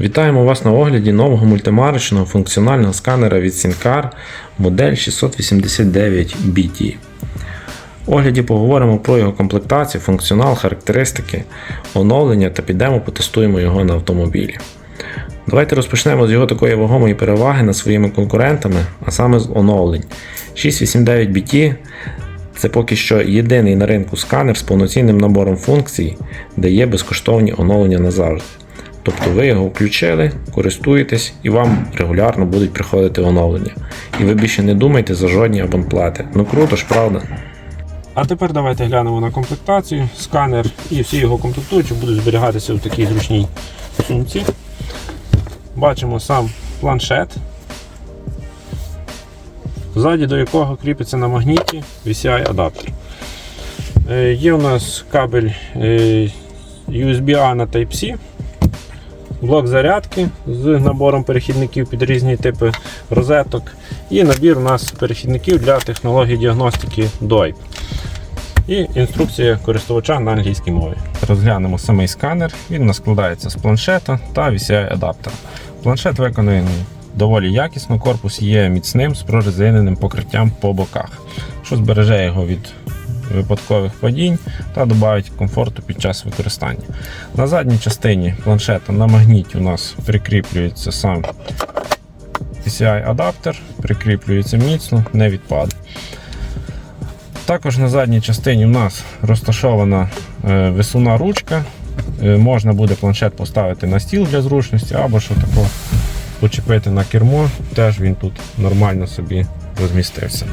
Вітаємо вас на огляді нового мультимарочного функціонального сканера від Sincar модель 689BT. В огляді поговоримо про його комплектацію, функціонал, характеристики, оновлення та підемо потестуємо його на автомобілі. Давайте розпочнемо з його такої вагомої переваги над своїми конкурентами, а саме з оновлень. 689BT це поки що єдиний на ринку сканер з повноцінним набором функцій, де є безкоштовні оновлення назавжди. Тобто ви його включили, користуєтесь і вам регулярно будуть приходити оновлення. І ви більше не думайте за жодні абонплати. Ну круто ж, правда? А тепер давайте глянемо на комплектацію. Сканер і всі його комплектуючі будуть зберігатися в такій зручній сумці. Бачимо сам планшет, ззаді до якого кріпиться на магніті VCI адаптер. Е, Є у нас кабель е, USB-A на Type-C, блок зарядки з набором перехідників під різні типи розеток. І набір у нас перехідників для технології діагностики DOIP. І інструкція користувача на англійській мові. Розглянемо самий сканер. Він у нас складається з планшета та VCI адаптера. Планшет виконаний доволі якісно, корпус є міцним з прорезиненим покриттям по боках, що збереже його від випадкових падінь та додавить комфорту під час використання. На задній частині планшета на магніті у нас прикріплюється сам PCI адаптер, прикріплюється міцно, не відпаде. Також на задній частині у нас розташована е, висувна ручка. Е, Можна буде планшет поставити на стіл для зручності, або що тако почепити на кермо, теж він тут нормально собі розмістився.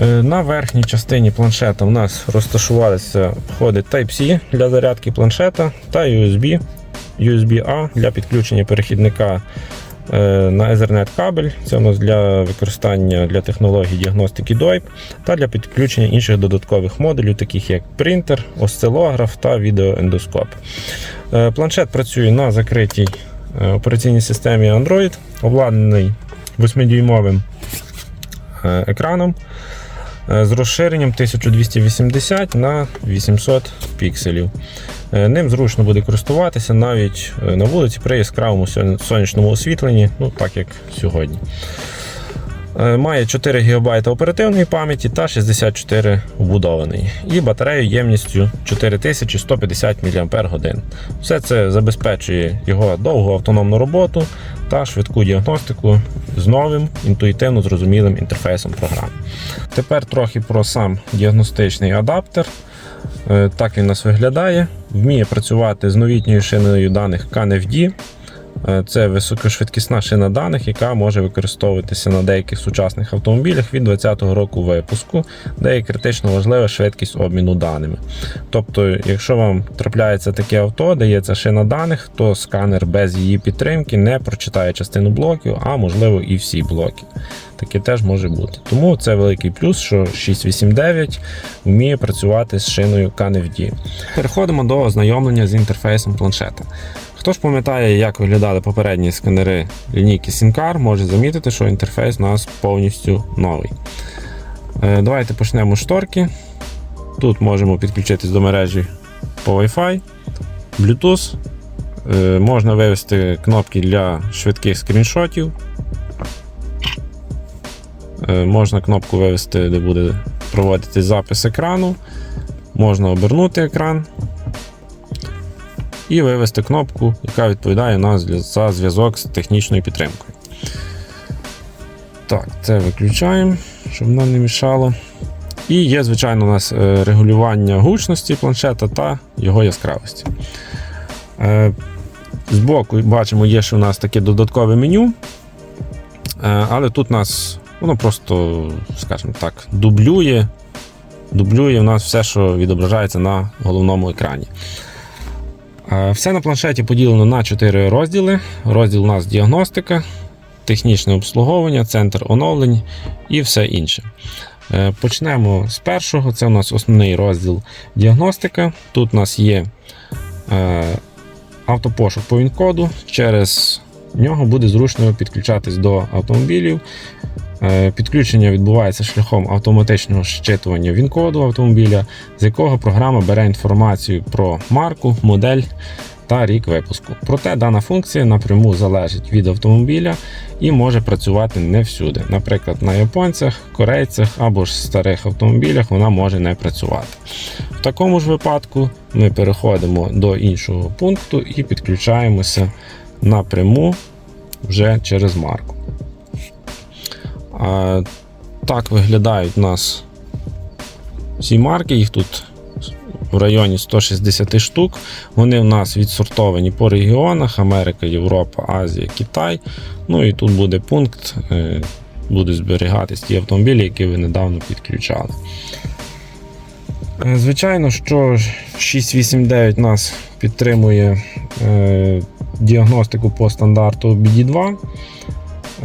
Е, На верхній частині планшета у нас розташувалися входи Type-C для зарядки планшета та USB, USB-A для підключення перехідника е, на Ethernet кабель. Це у нас для використання для технології діагностики DOIP та для підключення інших додаткових модулів, таких як принтер, осцилограф та відеоендоскоп. Е, Планшет працює на закритій операційній системі Android, обладнаний 8-дюймовим е, екраном з розширенням 1280 на 800 пікселів. Е, Ним зручно буде користуватися навіть е, на вулиці при яскравому сонячному освітленні, ну так як сьогодні. Е, Має 4 ГБ оперативної пам'яті та 64 вбудованої. І батарею ємністю 4150 мАч. Все це забезпечує його довгу автономну роботу та швидку діагностику з новим інтуїтивно зрозумілим інтерфейсом програми. Тепер трохи про сам діагностичний адаптер. Е, Так він нас виглядає. Вміє працювати з новітньою шиною даних CanFD. Е, Це високошвидкісна шина даних, яка може використовуватися на деяких сучасних автомобілях від 2020 року випуску, де є критично важлива швидкість обміну даними. Тобто, якщо вам трапляється таке авто, де є ця шина даних, то сканер без її підтримки не прочитає частину блоків, а можливо і всі блоки. Таке теж може бути. Тому це великий плюс, що 689 вміє працювати з шиною CanFD. Переходимо до ознайомлення з інтерфейсом планшета. Хто ж пам'ятає, як виглядали попередні сканери лінійки SINCAR, може замітити, що інтерфейс у нас повністю новий. Е, Давайте почнемо з шторки. Тут можемо підключитись до мережі по Wi-Fi, Bluetooth. Е, Можна вивести кнопки для швидких скріншотів. Е, Можна кнопку вивести, де буде проводити запис екрану. Можна обернути екран і вивести кнопку, яка відповідає у нас за зв'язок з технічною підтримкою. Так, це виключаємо, щоб нам не мішало. І є, звичайно, у нас е, регулювання гучності планшета та його яскравості. Е, Збоку бачимо, є ще у нас таке додаткове меню. Е, Але тут нас воно просто, скажімо так, дублює. Дублює у нас все, що відображається на головному екрані. Е, Все на планшеті поділено на 4 розділи. Розділ у нас діагностика, технічне обслуговування, центр оновлень і все інше. Е, Почнемо з першого. Це у нас основний розділ діагностика. Тут у нас є е, автопошук по він-коду. Через нього буде зручно підключатись до автомобілів. Е, Підключення відбувається шляхом автоматичного щитування він-коду автомобіля, з якого програма бере інформацію про марку, модель та рік випуску. Проте дана функція напряму залежить від автомобіля і може працювати не всюди. Наприклад, на японцях, корейцях або ж старих автомобілях вона може не працювати. В такому ж випадку ми переходимо до іншого пункту і підключаємося напряму вже через марку. Так виглядають у нас ці марки, їх тут в районі 160 штук. Вони в нас відсортовані по регіонах: Америка, Європа, Азія, Китай. Ну і тут буде пункт, е, будуть зберігатись ті автомобілі, які ви недавно підключали. Е, Звичайно, що 689 нас підтримує е, діагностику по стандарту BD2.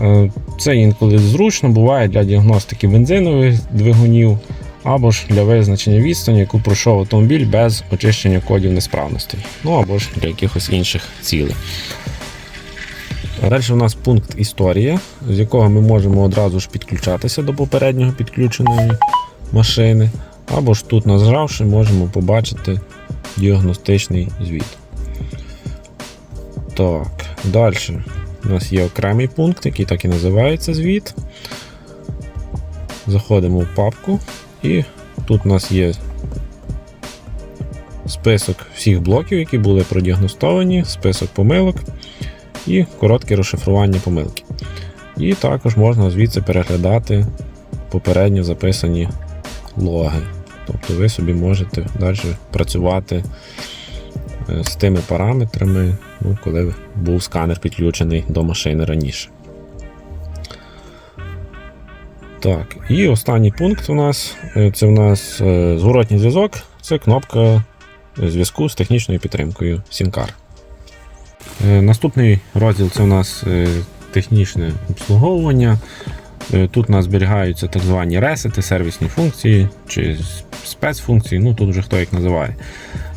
Е, Це інколи зручно буває для діагностики бензинових двигунів або ж для визначення відстані, яку пройшов автомобіль без очищення кодів несправностей, ну або ж для якихось інших цілей. Далі у нас пункт історія, з якого ми можемо одразу ж підключатися до попереднього підключеної машини, або ж тут нажавши, можемо побачити діагностичний звіт. Так, далі у нас є окремий пункт, який так і називається звіт. Заходимо в папку і тут у нас є список всіх блоків, які були продіагностовані, список помилок і коротке розшифрування помилки. І також можна звідси переглядати попередньо записані логи. Тобто ви собі можете далі працювати з тими параметрами, ну, коли був сканер підключений до машини раніше. Так, і останній пункт у нас е, це у нас е, зворотній зв'язок, це кнопка зв'язку з технічною підтримкою. Е, Наступний розділ це у нас е, технічне обслуговування. Е, Тут у нас зберігаються так звані ресети, сервісні функції чи спецфункції, ну тут вже хто їх називає.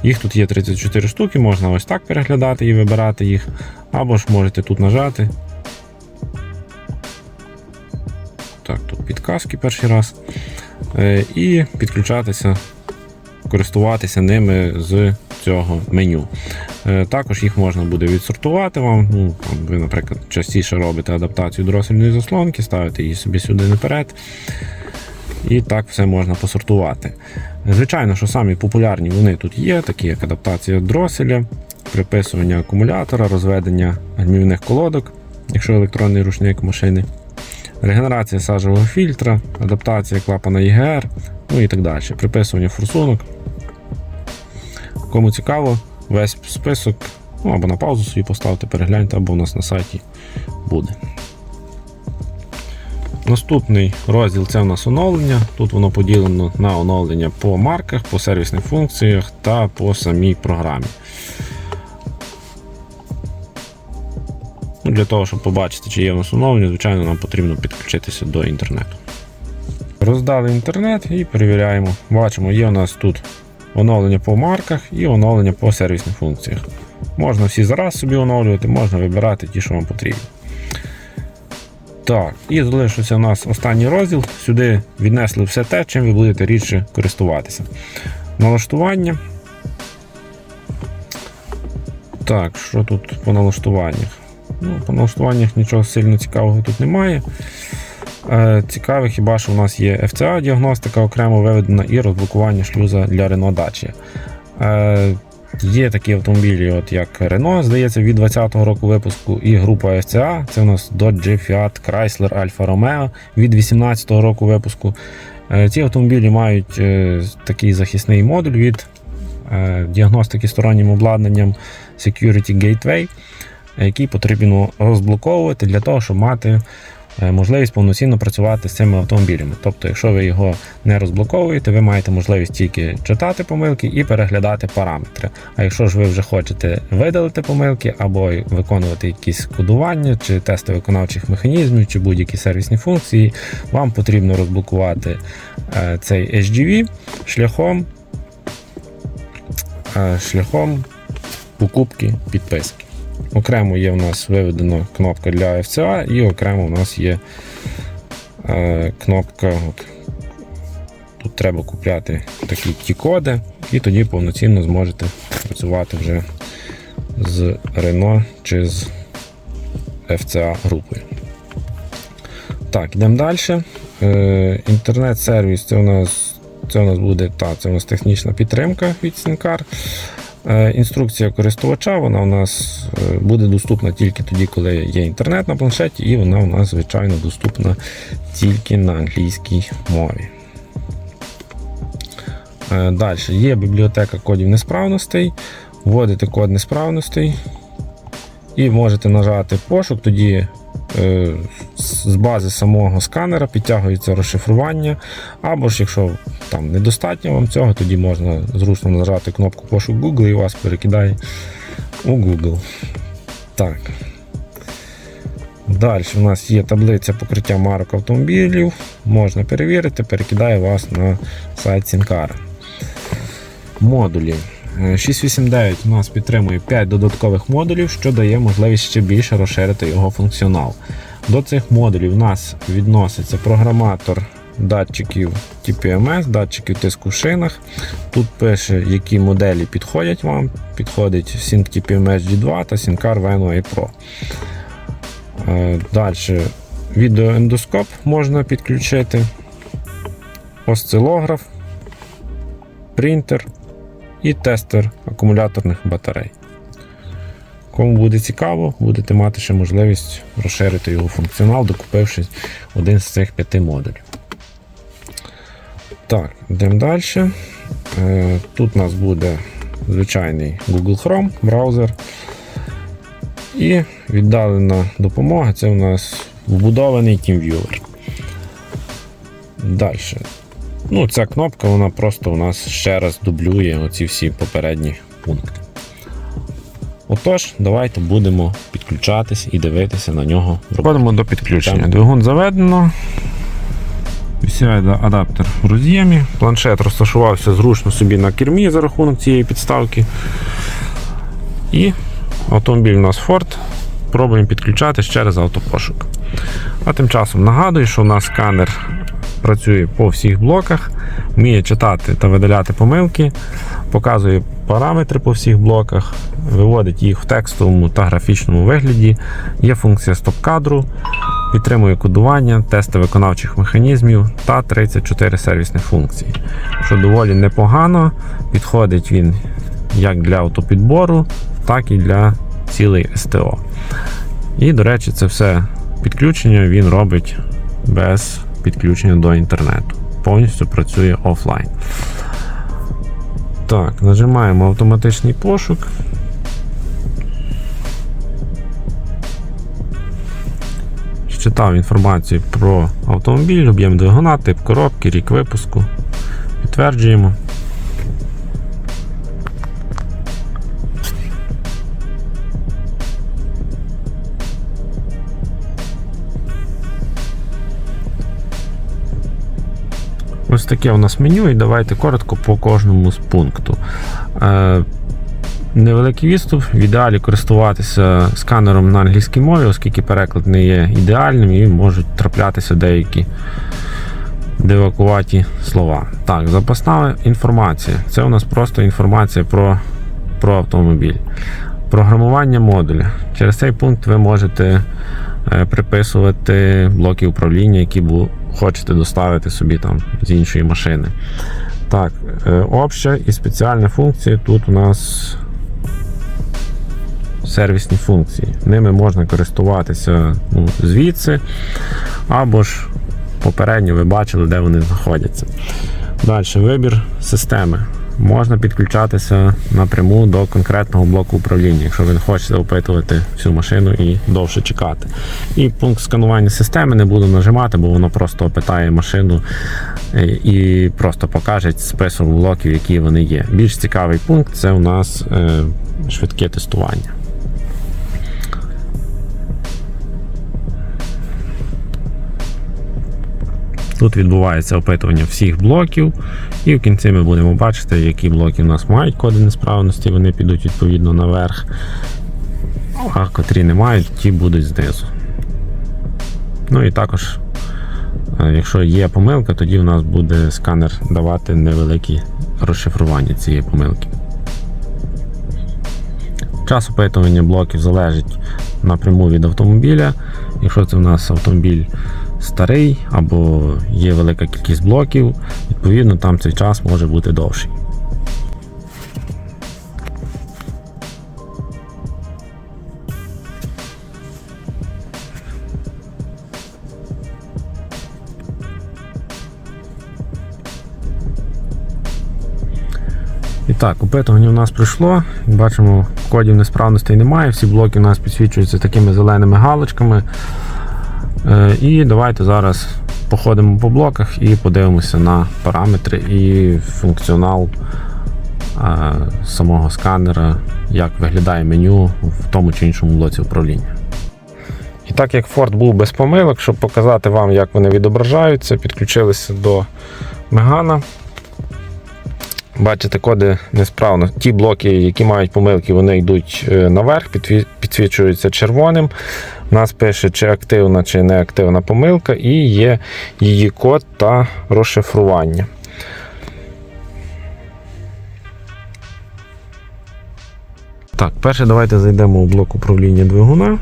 Їх тут є 34 штуки, можна ось так переглядати і вибирати їх, або ж можете тут нажати. Так, тут підказки перший раз. Е, І підключатися, користуватися ними з цього меню. Е, Також їх можна буде відсортувати вам. Ну, ви, наприклад, частіше робите адаптацію дросельної заслонки, ставите її собі сюди наперед. І так все можна посортувати. Звичайно, що самі популярні вони тут є, такі як адаптація дроселя, приписування акумулятора, розведення гальмівних колодок, якщо електронний рушник машини, регенерація сажевого фільтра, адаптація клапана ЄГР, ну і так далі. Приписування форсунок. Кому цікаво, весь список, ну або на паузу собі поставте, перегляньте, або у нас на сайті буде. Наступний розділ це у нас оновлення. Тут воно поділено на оновлення по марках, по сервісних функціях та по самій програмі. Ну, Для того, щоб побачити, чи є у нас оновлення, звичайно, нам потрібно підключитися до інтернету. Роздали інтернет і перевіряємо. Бачимо, є у нас тут оновлення по марках і оновлення по сервісних функціях. Можна всі зараз собі оновлювати, можна вибирати ті, що вам потрібні. Так, і залишився у нас останній розділ. Сюди віднесли все те, чим ви будете рідше користуватися. Налаштування. Так, що тут по налаштуваннях? Ну, По налаштуваннях нічого сильно цікавого тут немає. Е, Цікаве хіба що у нас є FCA діагностика окремо виведена і розблокування шлюза для Renault Dacia. Е, Є такі автомобілі, от як Renault, здається, від 2020 року випуску, і група FCA. Це у нас Dodge, Fiat, Chrysler, Alfa Romeo від 2018 року випуску. Е, Ці автомобілі мають такий захисний модуль від діагностики стороннім обладнанням Security Gateway, який потрібно розблоковувати для того, щоб мати можливість повноцінно працювати з цими автомобілями. Тобто, якщо ви його не розблоковуєте, ви маєте можливість тільки читати помилки і переглядати параметри. А якщо ж ви вже хочете видалити помилки або виконувати якісь кодування чи тести виконавчих механізмів, чи будь-які сервісні функції, вам потрібно розблокувати е, цей HGV шляхом, е, шляхом покупки підписки. Окремо є в нас виведена кнопка для FCA і окремо у нас є е, кнопка. От, тут треба купляти такі ті коди, і тоді повноцінно зможете працювати вже з Renault чи з FCA групою. Так, йдемо далі. Е, інтернет-сервіс це у нас це у нас буде та, це у нас технічна підтримка від Сінкар. Е, Інструкція користувача вона у нас е, буде доступна тільки тоді, коли є інтернет на планшеті, і вона у нас, звичайно, доступна тільки на англійській мові. Далі є бібліотека кодів несправностей. Вводите код несправностей і можете нажати пошук, тоді е, з бази самого сканера підтягується розшифрування. Або ж, якщо там недостатньо вам цього, тоді можна зручно нажати кнопку пошук Google і вас перекидає у Google. Так. Далі у нас є таблиця покриття марок автомобілів. Можна перевірити, перекидає вас на сайт Сінкара. Модулі. Е, 689 у нас підтримує 5 додаткових модулів, що дає можливість ще більше розширити його функціонал. До цих модулів у нас відноситься програматор датчиків TPMS, датчиків тиску в шинах. Тут пише, які моделі підходять вам. Підходить Sync TPMS G2 та Syncar VNO Pro. Далі відеоендоскоп можна підключити, осцилограф, принтер і тестер акумуляторних батарей. Кому буде цікаво, будете мати ще можливість розширити його функціонал, докупивши один з цих п'яти модулів. Так, йдемо далі. Е, Тут у нас буде звичайний Google Chrome браузер. І віддалена допомога це у нас вбудований TeamViewer. Далі. Ну, ця кнопка вона просто у нас ще раз дублює оці всі попередні пункти. Отож, давайте будемо підключатись і дивитися на нього. Переходимо до підключення. Двигун заведено. PCI адаптер в роз'ємі. Планшет розташувався зручно собі на кермі за рахунок цієї підставки. І автомобіль у нас Ford. Пробуємо підключатись через автопошук. А тим часом нагадую, що у нас сканер працює по всіх блоках, вміє читати та видаляти помилки, показує параметри по всіх блоках, виводить їх в текстовому та графічному вигляді. Є функція стоп-кадру, підтримує кодування, тести виконавчих механізмів та 34 сервісних функції, що доволі непогано. Підходить він як для автопідбору, так і для цілей СТО. І, до речі, це все підключення він робить без підключення до інтернету. Повністю працює офлайн. Так, нажимаємо автоматичний пошук. Читав інформацію про автомобіль, об'єм двигуна, тип коробки, рік випуску. Підтверджуємо. Ось таке у нас меню, і давайте коротко по кожному з пункту. Е, невеликий відступ. В ідеалі користуватися сканером на англійській мові, оскільки переклад не є ідеальним і можуть траплятися деякі дивакуваті слова. Так, запасна інформація. Це у нас просто інформація про, про автомобіль. Програмування модуля. Через цей пункт ви можете е, приписувати блоки управління, які бу- хочете доставити собі там з іншої машини. Так, е, обща і спеціальна функція. Тут у нас сервісні функції. Ними можна користуватися ну, звідси, або ж попередньо ви бачили, де вони знаходяться. Далі вибір системи. Можна підключатися напряму до конкретного блоку управління, якщо ви не хочете опитувати всю машину і довше чекати. І пункт сканування системи не буду нажимати, бо воно просто опитає машину е, і просто покаже список блоків, які вони є. Більш цікавий пункт це у нас е, швидке тестування. Тут відбувається опитування всіх блоків, і в кінці ми будемо бачити, які блоки у нас мають коди несправності, вони підуть відповідно наверх. А котрі не мають, ті будуть знизу. Ну і також, е, якщо є помилка, тоді у нас буде сканер давати невеликі розшифрування цієї помилки. Час опитування блоків залежить напряму від автомобіля. Якщо це в нас автомобіль старий або є велика кількість блоків, відповідно там цей час може бути довший. І так, опитування у нас пройшло. Бачимо, кодів несправностей немає. Всі блоки у нас підсвічуються такими зеленими галочками. Е, І давайте зараз походимо по блоках і подивимося на параметри і функціонал е, самого сканера, як виглядає меню в тому чи іншому блоці управління. І так як Ford був без помилок, щоб показати вам, як вони відображаються, підключилися до Мегана. Бачите, коди несправно. Ті блоки, які мають помилки, вони йдуть е, наверх, підсвічуються червоним. У нас пише, чи активна, чи неактивна помилка, і є її код та розшифрування. Так, перше давайте зайдемо у блок управління двигуна.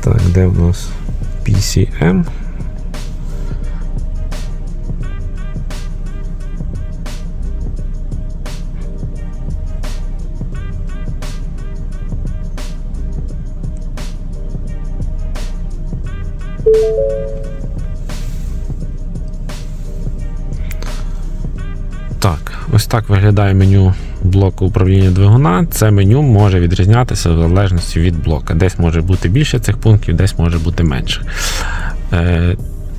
Так, де в нас PCM? Виглядає меню блоку управління двигуна. Це меню може відрізнятися в залежності від блока. Десь може бути більше цих пунктів, десь може бути менше. Е,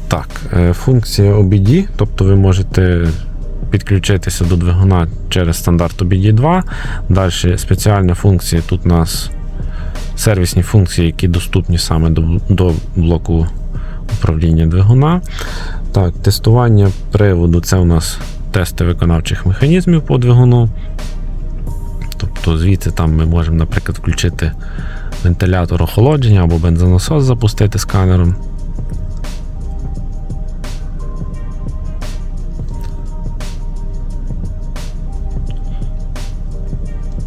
так, е, функція OBD, тобто ви можете підключитися до двигуна через стандарт OBD 2. Далі спеціальна функція тут у нас сервісні функції, які доступні саме до, до блоку управління двигуна. Так, тестування приводу це у нас тести виконавчих механізмів по двигуну. Тобто звідси там ми можемо, наприклад, включити вентилятор охолодження або бензонасос запустити сканером.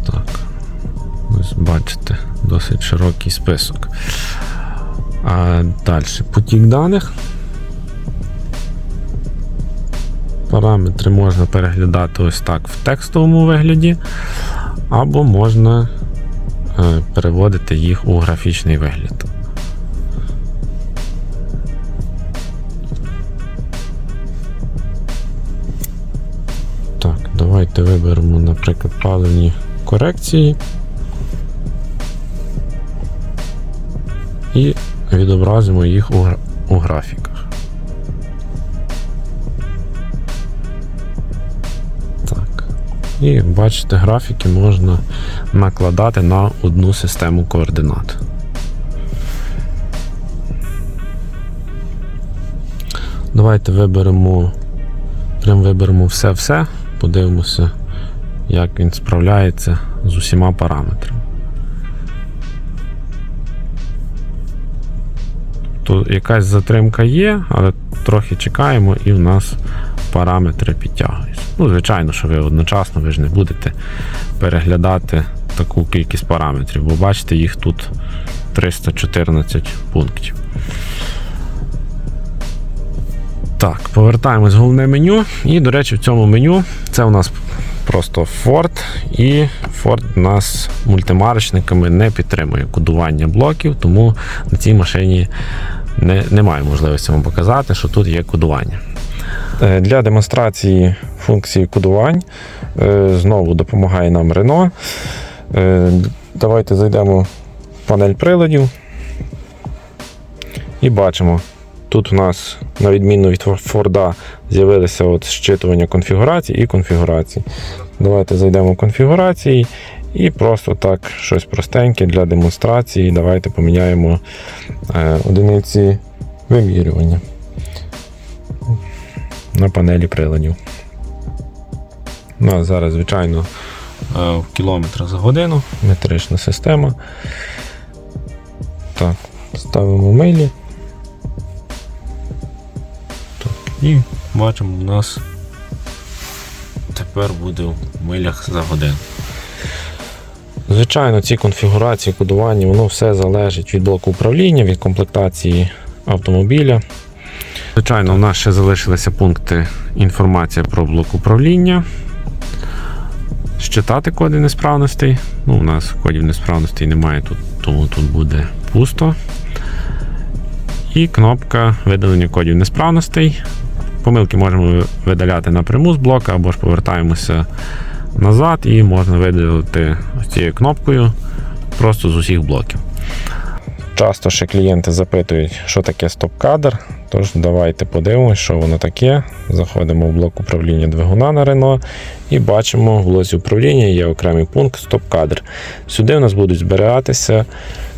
Так, ось бачите, досить широкий список. А далі потік даних. Параметри можна переглядати ось так в текстовому вигляді, або можна е, переводити їх у графічний вигляд. Так, давайте виберемо, наприклад, паливні корекції і відобразимо їх у, гра- І як бачите, графіки можна накладати на одну систему координат. Давайте виберемо, прям виберемо все-все, подивимося, як він справляється з усіма параметрами. То якась затримка є, але трохи чекаємо і в нас параметри підтягуються. Ну, звичайно, що ви одночасно ви ж не будете переглядати таку кількість параметрів, бо бачите, їх тут 314 пунктів. Так, повертаємось в головне меню. І, до речі, в цьому меню це у нас просто Ford, і Ford у нас мультимарочниками не підтримує кодування блоків, тому на цій машині не, немає можливості вам показати, що тут є кодування. Е, Для демонстрації функції кодувань е, знову допомагає нам Renault. Е, Давайте зайдемо в панель приладів і бачимо. Тут у нас, на відміну від Форда, з'явилися от щитування конфігурацій і конфігурацій. Давайте зайдемо в конфігурації і просто так щось простеньке для демонстрації. Давайте поміняємо одиниці вимірювання на панелі приладів. У нас зараз, звичайно, е, в кілометрах за годину, метрична система. Так, ставимо милі. І бачимо, у нас тепер буде в милях за годину. Звичайно, ці конфігурації кодування, воно все залежить від блоку управління, від комплектації автомобіля. Звичайно, у нас ще залишилися пункти інформація про блок управління. Щитати коди несправностей. Ну, у нас кодів несправностей немає тут, тому тут буде пусто. І кнопка видалення кодів несправностей. Помилки можемо видаляти напряму з блока або ж повертаємося назад і можна видалити ось цією кнопкою просто з усіх блоків. Часто ще клієнти запитують, що таке стоп-кадр. Тож давайте подивимось, що воно таке. Заходимо в блок управління двигуна на Renault і бачимо в блоці управління є окремий пункт стоп-кадр. Сюди у нас будуть зберігатися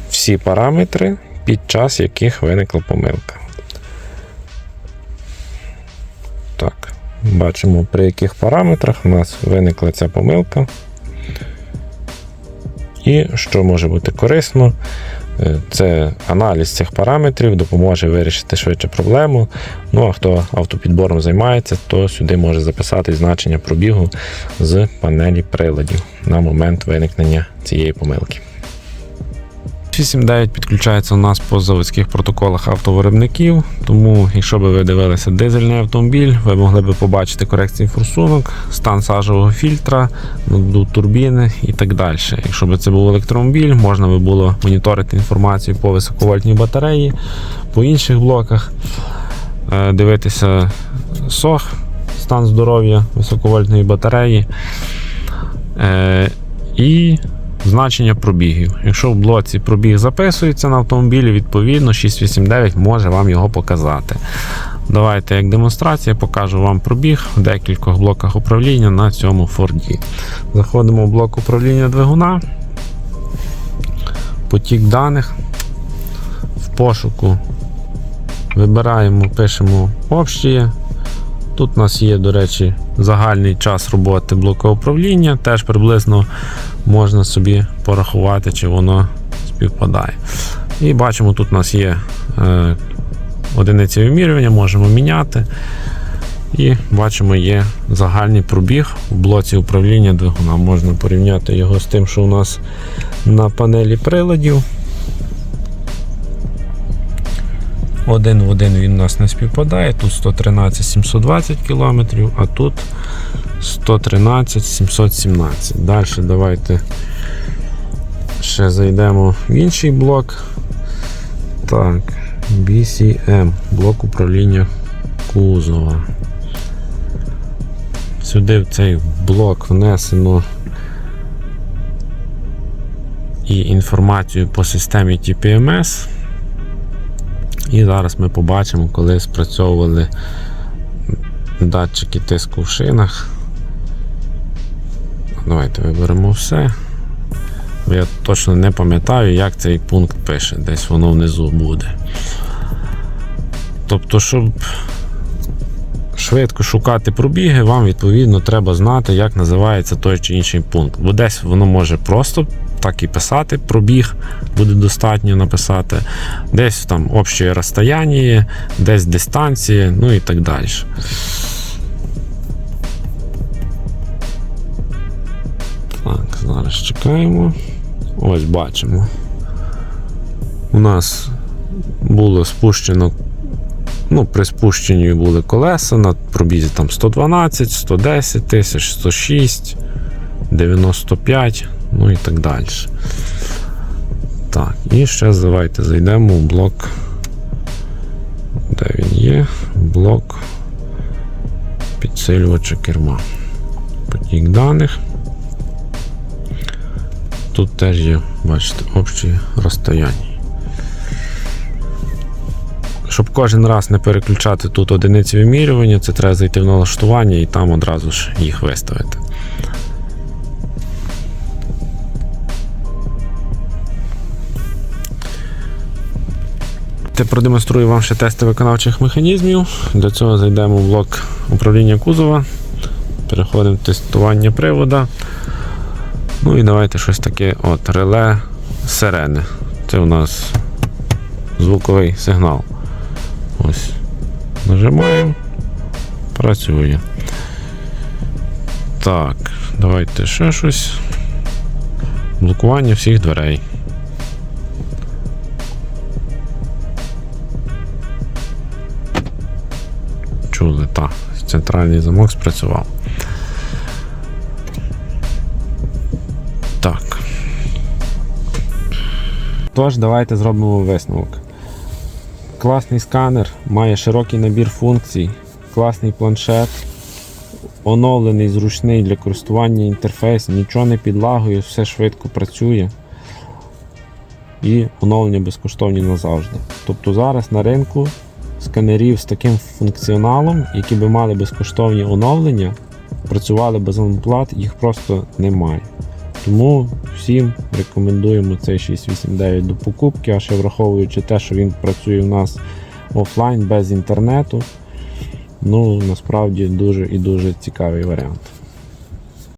всі параметри, під час яких виникла помилка. Так, бачимо, при яких параметрах у нас виникла ця помилка. І що може бути корисно, це аналіз цих параметрів допоможе вирішити швидше проблему. Ну а хто автопідбором займається, то сюди може записати значення пробігу з панелі приладів на момент виникнення цієї помилки. 8.9 підключається у нас по заводських протоколах автовиробників, тому, якщо би ви дивилися дизельний автомобіль, ви могли б побачити корекцію форсунок, стан сажового фільтра, надув турбіни і так далі. Якщо б це був електромобіль, можна би було моніторити інформацію по високовольтній батареї, по інших блоках, е, дивитися сох, стан здоров'я високовольтної батареї. Е, І значення пробігів. Якщо в блоці пробіг записується на автомобілі, відповідно 689 може вам його показати. Давайте як демонстрація покажу вам пробіг в декількох блоках управління на цьому Форді. Заходимо в блок управління двигуна, потік даних. В пошуку вибираємо, пишемо общі. Тут у нас є, до речі, загальний час роботи блоку управління, теж приблизно можна собі порахувати, чи воно співпадає. І бачимо, тут у нас є е, одиниці вимірювання, можемо міняти. І бачимо, є загальний пробіг в блоці управління двигуна. Можна порівняти його з тим, що у нас на панелі приладів. Один в один він у нас не співпадає. Тут 113 720 км, а тут 113 717. Далі давайте ще зайдемо в інший блок. Так, BCM, блок управління кузова. Сюди в цей блок внесено і інформацію по системі TPMS. І зараз ми побачимо, коли спрацьовували датчики тиску в шинах. Давайте виберемо все. Я точно не пам'ятаю, як цей пункт пише, десь воно внизу буде. Тобто, щоб швидко шукати пробіги, вам відповідно треба знати, як називається той чи інший пункт. Бо десь воно може просто так і писати, пробіг буде достатньо написати, десь там общее розстояння, десь дистанції, ну і так далі. Зараз чекаємо. Ось бачимо. У нас було спущено. Ну, при спущенні були колеса на пробізі там 112, 110 тисяч, 106, 95, ну і так далі. Так, і ще давайте зайдемо в блок. Де він є? Блок підсилювача керма. Потік даних. Тут теж є, бачите, общі розстояння. Щоб кожен раз не переключати тут одиниці вимірювання, це треба зайти в налаштування і там одразу ж їх виставити. Я продемонструю вам ще тести виконавчих механізмів. Для цього зайдемо в блок управління кузова, переходимо в тестування привода. Ну і давайте щось таке от реле сирени. Це у нас звуковий сигнал. Ось. Нажимаємо. Працює. Так, давайте ще щось. Блокування всіх дверей. Чули, так. Центральний замок спрацював. Тож, давайте зробимо висновок. Класний сканер, має широкий набір функцій, класний планшет, оновлений, зручний для користування інтерфейс, нічого не підлагує, все швидко працює. І оновлення безкоштовні назавжди. Тобто зараз на ринку сканерів з таким функціоналом, які би мали безкоштовні оновлення, працювали без онплат, їх просто немає. Тому всім рекомендуємо цей 689 до покупки, а ще враховуючи те, що він працює у нас офлайн без інтернету. Ну, насправді дуже і дуже цікавий варіант.